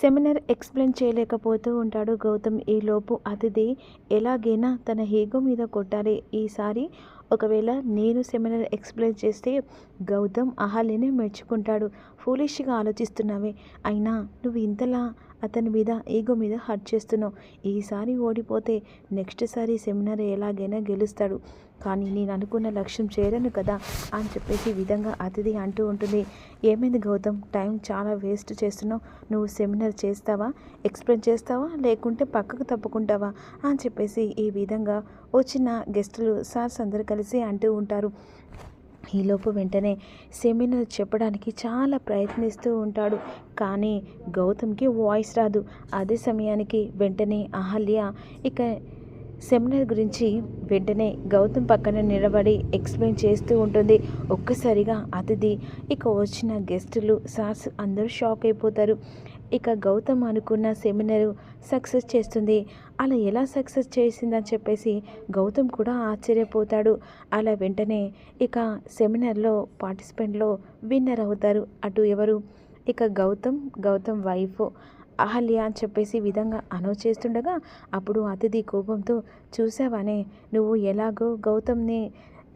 Seminar explain చేయలేకపోతూ ఉంటాడు గౌతమ్. ఈలోపు అతిథి ఎలాగైనా తన హీగో మీద కొట్టాలి. ఈసారి ఒకవేళ నేను సెమినార్ ఎక్స్ప్లెయిన్ చేస్తే గౌతమ్ అహల్యని మెచ్చుకుంటాడు. ఫూలిష్గా ఆలోచిస్తున్నావే. అయినా నువ్వు ఇంతలా అతని మీద ఈగో మీద హర్ట్ చేస్తున్నావు. ఈసారి ఓడిపోతే నెక్స్ట్ సారి సెమినార్ ఎలాగైనా గెలుస్తాడు. కానీ నేను అనుకున్న లక్ష్యం చేరను కదా అని చెప్పేసి ఈ విధంగా అతిథి అంటూ ఉంటుంది. ఏమైంది గౌతమ్? టైం చాలా వేస్ట్ చేస్తున్నావు. నువ్వు సెమినార్ చేస్తావా? ఎక్స్ప్లెయిన్ చేస్తావా? లేకుంటే పక్కకు తప్పుకుంటావా? అని చెప్పేసి ఈ విధంగా వచ్చిన గెస్టులు సార్స్ అందరు కలిసి అంటూ ఉంటారు. ఈలోపు వెంటనే సెమినార్ చెప్పడానికి చాలా ప్రయత్నిస్తూ ఉంటాడు. కానీ గౌతమ్కి వాయిస్ రాదు. అదే సమయానికి వెంటనే అహల్య ఇక సెమినార్ గురించి వెంటనే గౌతమ్ పక్కన నిలబడి ఎక్స్ప్లెయిన్ చేస్తూ ఉంటుంది. ఒక్కసారిగా అతిథి ఇక వచ్చిన గెస్టులు సార్స్ అందరూ షాక్ అయిపోతారు. ఇక గౌతమ్ అనుకున్న సెమినార్ సక్సెస్ చేస్తుంది. అలా ఎలా సక్సెస్ చేసిందని చెప్పేసి గౌతమ్ కూడా ఆశ్చర్యపోతాడు. అలా వెంటనే ఇక సెమినార్లో పార్టిసిపెంట్లో విన్నర్ అవుతారు. అటు ఎవరు? ఇక గౌతమ్ గౌతమ్ వైఫ్ అహల్య అని చెప్పేసి విధంగా అనౌన్స్ చేస్తుండగా అప్పుడు అతిథి కోపంతో చూసావానే నువ్వు ఎలాగో గౌతమ్ని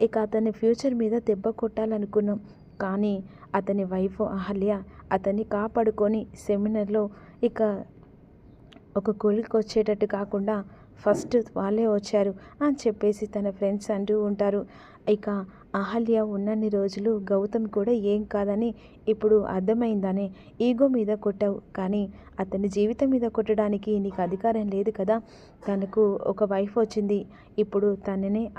ఇక అతని ఫ్యూచర్ మీద దెబ్బ కొట్టాలనుకున్నాం కానీ అతని వైఫ్ అహల్య అతన్ని కాపాడుకొని సెమినార్లో ఇక ఒక కొలికి వచ్చేటట్టు కాకుండా ఫస్ట్ వాళ్ళే వచ్చారు అని చెప్పేసి తన ఫ్రెండ్స్ అంటూ ఉంటారు. ఇక అహల్య ఉన్నన్ని రోజులు గౌతమ్ కూడా ఏం కాదని ఇప్పుడు అర్థమైందని ఈగో మీద కొట్టావు. కానీ అతని జీవితం మీద కొట్టడానికి నీకు అధికారం లేదు కదా. తనకు ఒక వైఫ్ వచ్చింది. ఇప్పుడు తనని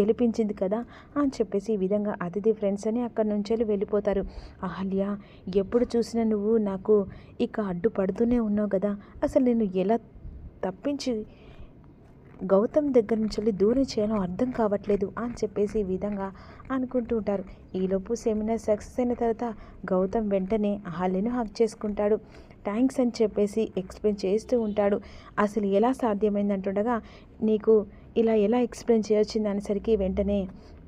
గెలిపించింది కదా అని చెప్పేసి ఈ విధంగా అతిథి ఫ్రెండ్స్ అని అక్కడి నుంచి వెళ్ళిపోతారు. అహల్య ఎప్పుడు చూసినా నువ్వు నాకు ఇక అడ్డు పడుతూనే ఉన్నావు కదా. అసలు నేను ఎలా తప్పించి గౌతమ్ దగ్గర నుంచి వెళ్ళి దూరం చేయాలో అర్థం కావట్లేదు అని చెప్పేసి ఈ విధంగా అనుకుంటూ ఉంటారు. ఈలోపు సెమినార్ సక్సెస్ అయిన తర్వాత గౌతమ్ వెంటనే అహల్యను హక్ చేసుకుంటాడు. థ్యాంక్స్ అని చెప్పేసి ఎక్స్ప్లెయిన్ చేస్తూ ఉంటాడు. అసలు ఎలా సాధ్యమైంది? అంటుండగా నీకు ఇలా ఎలా ఎక్స్ప్లెయిన్ చేయొచ్చింది అనేసరికి వెంటనే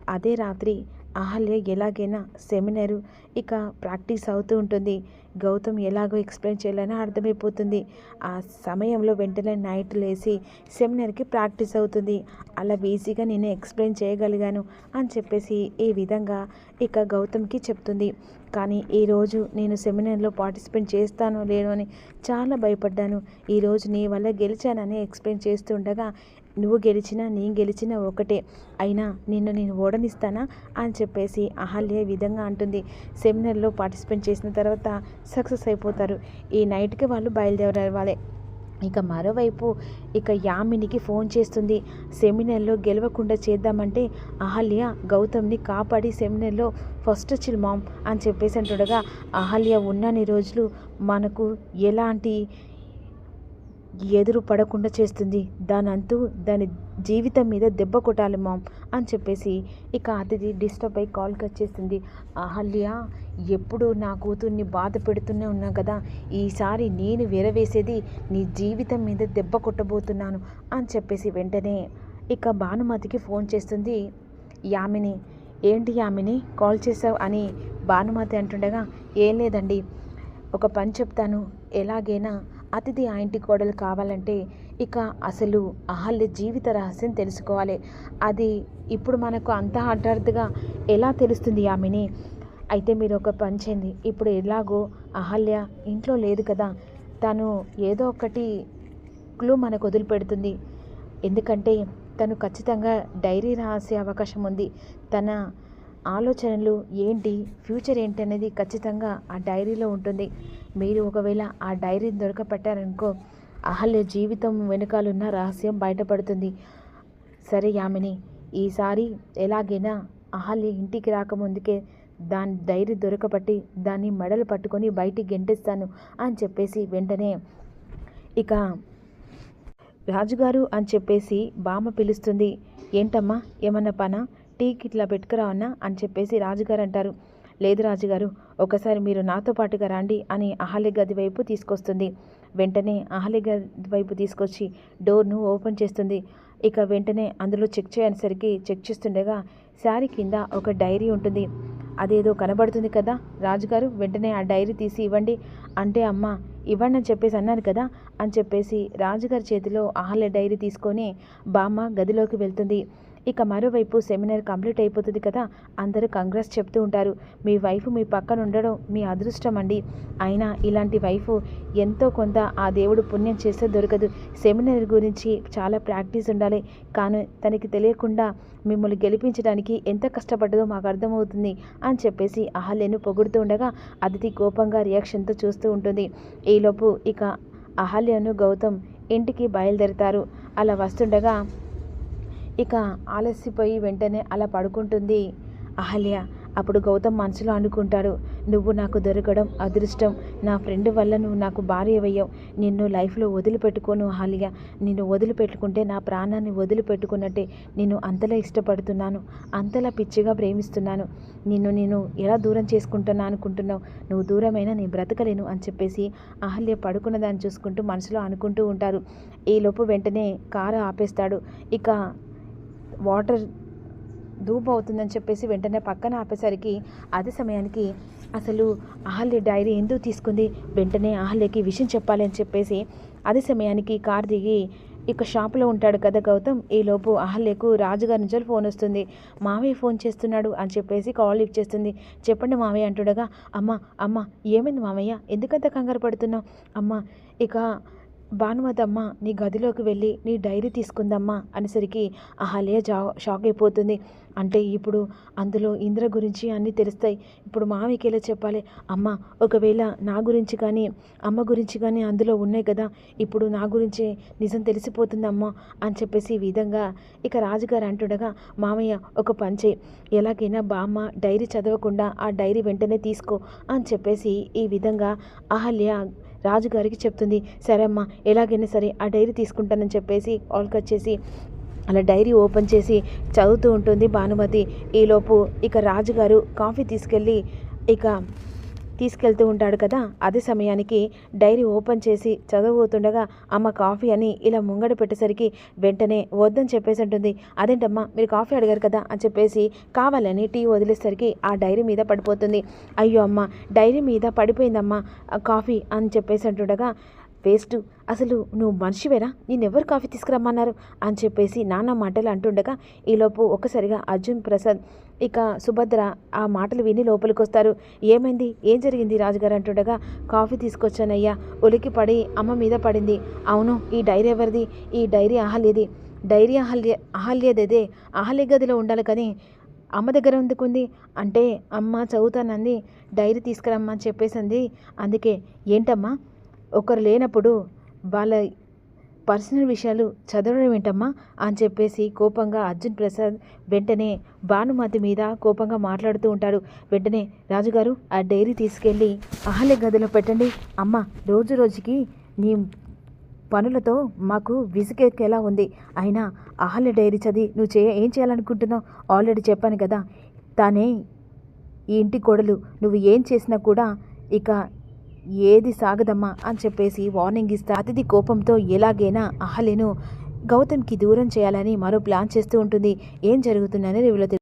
అదే రాత్రి అహల్య ఎలాగైనా సెమినారు ఇక ప్రాక్టీస్ అవుతూ ఉంటుంది. గౌతమ్ ఎలాగో ఎక్స్ప్లెయిన్ చేయాలని అర్థమైపోతుంది. ఆ సమయంలో వెంటనే నైట్ లేసి సెమినార్కి ప్రాక్టీస్ అవుతుంది. అలా ఈజీగా నేను ఎక్స్ప్లెయిన్ చేయగలిగాను అని చెప్పేసి ఈ విధంగా ఇక గౌతమ్కి చెప్తుంది. కానీ ఈరోజు నేను సెమినార్లో పార్టిసిపేట్ చేస్తానో లేనో అని చాలా భయపడ్డాను. ఈరోజు నీ వల్ల గెలిచానని ఎక్స్ప్లెయిన్ చేస్తుండగా నువ్వు గెలిచినా నేను గెలిచినా ఒకటే. అయినా నిన్ను నేను ఓడనిస్తానా? అని చెప్పేసి అహల్య విధంగా అంటుంది. సెమినార్లో పార్టిసిపేట్ చేసిన తర్వాత సక్సెస్ అయిపోతారు. ఈ నైట్కి వాళ్ళు బయలుదేరారు వాళ్ళే. ఇక మరోవైపు ఇక యామినికి ఫోన్ చేస్తుంది. సెమినార్లో గెలవకుండా చేద్దామంటే అహల్య గౌతమ్ని కాపాడి సెమినార్లో ఫస్ట్ వచ్చిల్ మామ్ అని చెప్పేసి అంటుండగా అహల్య ఉన్నన్ని రోజులు మనకు ఎలాంటి ఎదురు పడకుండా చేస్తుంది. దానంతూ దాని జీవితం మీద దెబ్బ కొట్టాలి మామ్ అని చెప్పేసి ఇక అతిథి డిస్టర్బ్ అయి కాల్కి వచ్చేసింది అహల్య ఎప్పుడు నా కూతుర్ని బాధ పెడుతూనే ఉన్నా కదా? ఈసారి నేను విరవేసేది నీ జీవితం మీద దెబ్బ కొట్టబోతున్నాను అని చెప్పేసి వెంటనే ఇక భానుమతికి ఫోన్ చేస్తుంది. యామిని ఏంటి యామిని కాల్ చేసావు అని భానుమతి అంటుండగా ఏం లేదండి ఒక పని చెప్తాను. ఎలాగైనా అతిథి ఆ ఇంటి కోడలు కావాలంటే ఇక అసలు అహల్య జీవిత రహస్యం తెలుసుకోవాలి. అది ఇప్పుడు మనకు అంత అడ్డార్థగా ఎలా తెలుస్తుంది ఆమెని అయితే మీరు ఒక పని చేయండి. ఇప్పుడు ఎలాగో అహల్య ఇంట్లో లేదు కదా. తను ఏదో ఒకటి క్లూ మనకు వదిలిపెడుతుంది. ఎందుకంటే తను ఖచ్చితంగా డైరీ రాసే అవకాశం ఉంది. తన ఆలోచనలు ఏంటి ఫ్యూచర్ ఏంటి అనేది ఖచ్చితంగా ఆ డైరీలో ఉంటుంది. మీరు ఒకవేళ ఆ డైరీని దొరకపెట్టారనుకో అహల్య జీవితం వెనుకాలన్న రహస్యం బయటపడుతుంది. సరే యామిని ఈసారి ఎలాగైనా అహల్య ఇంటికి రాకముందుకే దాని డైరీ దొరకబట్టి దాన్ని మెడలు పట్టుకొని బయటికి గెంటేస్తాను అని చెప్పేసి వెంటనే ఇక రాజుగారు అని చెప్పేసి బామ్మ పిలుస్తుంది. ఏంటమ్మా ఏమన్నా పనా? టీకి ఇట్లా పెట్టుకురావన్నా అని చెప్పేసి రాజుగారు అంటారు. లేదు రాజుగారు ఒకసారి మీరు నాతో పాటుగా రండి అని అహల్య గది వైపు తీసుకొస్తుంది. వెంటనే అహల్య గది వైపు తీసుకొచ్చి డోర్ను ఓపెన్ చేస్తుంది. ఇక వెంటనే అందులో చెక్ చేయనిసరికి చెక్ చేస్తుండగా శారీ కింద ఒక డైరీ ఉంటుంది. అదేదో కనబడుతుంది కదా రాజుగారు వెంటనే ఆ డైరీ తీసి ఇవ్వండి. అంటే అమ్మ ఇవ్వండి అని చెప్పేసి అన్నాను కదా అని చెప్పేసి రాజుగారి చేతిలో అహల్య డైరీ తీసుకొని బామ్మ గదిలోకి వెళ్తుంది. ఇక మరోవైపు సెమినార్ కంప్లీట్ అయిపోతుంది కదా అందరూ కంగ్రెస్ చెప్తూ ఉంటారు. మీ వైఫ్ మీ పక్కన ఉండడం మీ అదృష్టం అండి. అయినా ఇలాంటి వైఫ్ ఎంతో కొంత ఆ దేవుడు పుణ్యం చేస్తే దొరకదు. సెమినార్ గురించి చాలా ప్రాక్టీస్ ఉండాలి. కానీ తనకి తెలియకుండా మిమ్మల్ని గెలిపించడానికి ఎంత కష్టపడ్డదో మాకు అర్థమవుతుంది అని చెప్పేసి అహల్యను పొగుడుతూ ఉండగా అతిథి కోపంగా రియాక్షన్తో చూస్తూ ఉంటుంది. ఈలోపు ఇక అహల్యను గౌతమ్ ఇంటికి బయలుదేరుతారు. అలా వస్తుండగా ఇక ఆలస్యపోయి వెంటనే అలా పడుకుంటుంది. అహల్య అప్పుడు గౌతమ్ మనసులో అనుకుంటాడు నువ్వు నాకు దొరకడం అదృష్టం. నా ఫ్రెండ్ వల్ల నువ్వు నాకు భార్య అయ్యావు. నిన్ను లైఫ్లో వదిలిపెట్టుకోను హాలియ నిన్ను వదిలిపెట్టుకుంటే నా ప్రాణాన్ని వదిలిపెట్టుకున్నట్టే నిన్ను అంతలా ఇష్టపడుతున్నాను. అంతలా పిచ్చిగా ప్రేమిస్తున్నాను. నిన్ను నేను ఎలా దూరం చేసుకుంటున్నా అనుకుంటున్నావు? నువ్వు దూరమైనా నేను బ్రతకలేను అని చెప్పేసి అహల్య పడుకున్న దాన్ని చూసుకుంటూ మనసులో అనుకుంటూ ఉంటారు. ఈలోపు వెంటనే కారు ఆపేస్తాడు. ఇక వాటర్ ధూప్ అవుతుందని చెప్పేసి వెంటనే పక్కన ఆపేసరికి అదే సమయానికి అసలు అహల్య డైరీ ఎందుకు తీసుకుంది? వెంటనే అహల్యకి విషయం చెప్పాలి అని చెప్పేసి అదే సమయానికి కార్ దిగి ఇక షాప్లో ఉంటాడు కదా గౌతమ్. ఈలోపు అహల్యకు రాజుగారి నుంచి ఫోన్ వస్తుంది. మావయ్య ఫోన్ చేస్తున్నాడు అని చెప్పేసి కాల్ లిఫ్ట్ చేస్తుంది. చెప్పండి మావయ్య అంటుండగా అమ్మ అమ్మ ఏమైంది మావయ్య? ఎందుకంత కంగారు పడుతున్నావు? అమ్మ ఇక భానుమతమ్మ నీ గదిలోకి వెళ్ళి నీ డైరీ తీసుకుందమ్మా అనేసరికి అహల్య జా షాక్ అయిపోతుంది అంటే ఇప్పుడు అందులో ఇంద్ర గురించి అన్నీ తెలుస్తాయి. ఇప్పుడు మామయ్యకి ఎలా చెప్పాలి? అమ్మ ఒకవేళ నా గురించి కానీ అమ్మ గురించి కానీ అందులో ఉన్నాయి కదా ఇప్పుడు నా గురించి నిజం తెలిసిపోతుందమ్మా అని చెప్పేసి ఈ విధంగా ఇక రాజుగారు అంటుండగా మామయ్య ఒక పంచే ఎలాగైనా బామ్మ డైరీ చదవకుండా ఆ డైరీ వెంటనే తీసుకో అని చెప్పేసి ఈ విధంగా అహల్య రాజుగారికి చెప్తుంది సరే అమ్మా ఎలాగైనా సరే ఆ డైరీ తీసుకుంటానని చెప్పేసి కాల్ కట్ చేసి అలా డైరీ ఓపెన్ చేసి చదువుతూ ఉంటుంది భానుమతి. ఈలోపు ఇక రాజుగారు కాఫీ తీసుకెళ్ళి ఇక తీసుకెళ్తూ ఉంటాడు కదా. అదే సమయానికి డైరీ ఓపెన్ చేసి చదవబోతుండగా అమ్మ కాఫీ అని ఇలా ముంగడ పెట్టేసరికి వెంటనే వద్దని చెప్పేసి ఉంటుంది అదేంటమ్మా మీరు కాఫీ అడిగారు కదా అని చెప్పేసి కావాలని టీ వదిలేసరికి ఆ డైరీ మీద పడిపోతుంది. అయ్యో అమ్మ డైరీ మీద పడిపోయిందమ్మా కాఫీ అని చెప్పేసి అంటుండగా వేస్ట్. అసలు నువ్వు మనిషివేరా నేనెవరు కాఫీ తీసుకురమ్మన్నారు? అని చెప్పేసి నాన్న మాటలు అంటుండగా ఈలోపు ఒక్కసారిగా అర్జున్ ప్రసాద్ ఇక సుభద్ర ఆ మాటలు విని లోపలికి వస్తారు ఏమైంది? ఏం జరిగింది రాజుగారు అంటుండగా కాఫీ తీసుకొచ్చానయ్యా ఉలికి పడి అమ్మ మీద పడింది. అవును ఈ డైరీ ఎవరిది? ఈ డైరీ అహల్యది. డైరీ అహల్య అహల్యదేదే. అహల్య గదిలో ఉండాలి కానీ అమ్మ దగ్గర ఎందుకుంది? అంటే అమ్మ చదువుతానంది డైరీ తీసుకురమ్మని చెప్పేసింది. అందుకే ఏంటమ్మా? ఒకరు లేనప్పుడు వాళ్ళ పర్సనల్ విషయాలు చదవడం ఏంటమ్మా అని చెప్పేసి కోపంగా అర్జున్ ప్రసాద్ వెంటనే భానుమతి మీద కోపంగా మాట్లాడుతూ ఉంటాడు. వెంటనే రాజుగారు ఆ డైరీ తీసుకెళ్ళి అహలే గదిలో పెట్టండి. అమ్మ రోజు రోజుకి నీ పనులతో మాకు విసుగెక్కేలా ఉంది. అయినా అహల్య డైరీ చదివి నువ్వు చేయ ఏం చేయాలనుకుంటున్నావు? ఆల్రెడీ చెప్పాను కదా. తానే ఈ ఇంటి కోడలు. నువ్వు ఏం చేసినా కూడా ఇక ఏది సాగదమ్మా అని చెప్పేసి వార్నింగ్ ఇస్తా అతిథి కోపంతో ఎలాగైనా అహలేను గౌతమ్కి దూరం చేయాలని మరో ప్లాన్ చేస్తూ ఉంటుంది. ఏం జరుగుతుందని రివ్యూలో